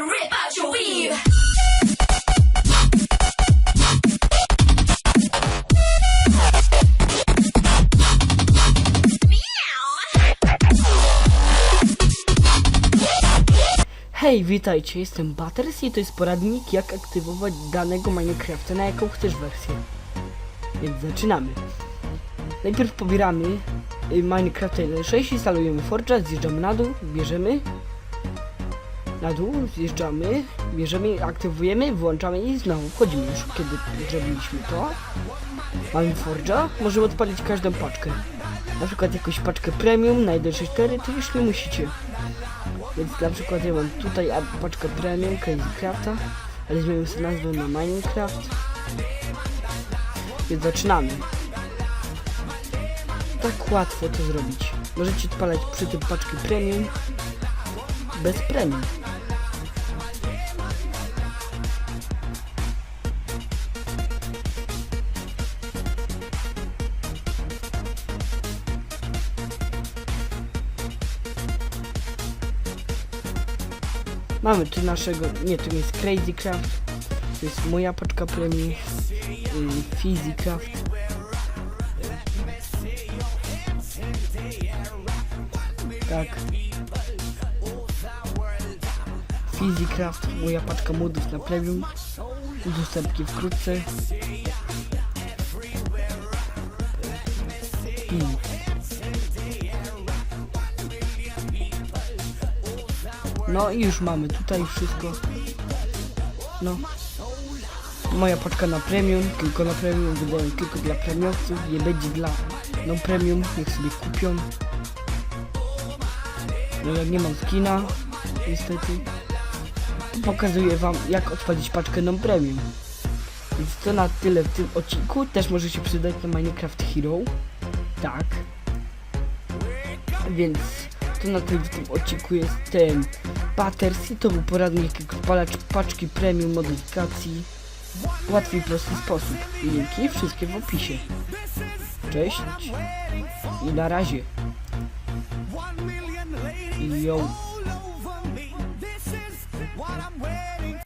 rip your weave. Hej, witajcie, jestem Butters i to jest poradnik jak aktywować danego Minecrafta na jaką chcesz wersję. Więc zaczynamy. Najpierw pobieramy y, Minecraft 1.6, instalujemy Forge'a, zjeżdżamy na dół, bierzemy na dół, zjeżdżamy, bierzemy, aktywujemy, włączamy i znowu wchodzimy już, kiedy zrobiliśmy to. Mamy Forge'a, możemy odpalić każdą paczkę. Na przykład jakąś paczkę premium na 1.6.4, to już nie musicie. Więc na przykład ja mam tutaj paczkę premium Crazy Crafta, ale zmieniłem sobie nazwę na Minecraft. Więc zaczynamy. Tak łatwo to zrobić. Możecie odpalać przy tym paczki premium bez premium. Mamy tu naszego, nie, nie jest Crazy Craft, to jest moja paczka premium, y, Fizzy Craft. Tak. Fizzy Craft, moja paczka modów na premium, udostępnię wkrótce. I No i już mamy tutaj wszystko. No. Moja paczka na premium, tylko na premium, tylko dla premiowców, nie będzie dla no premium, niech sobie kupią. No jak nie mam skina, niestety, to pokazuję wam jak odpalić paczkę non premium. Więc to na tyle w tym odcinku, też może się przydać na Minecraft Hero. Tak. Więc to na tyle w tym odcinku jest ten Butters i to był poradnik wpalać paczki premium modyfikacji w łatwy i prosty sposób. Linki wszystkie w opisie. Cześć i na razie. Yo.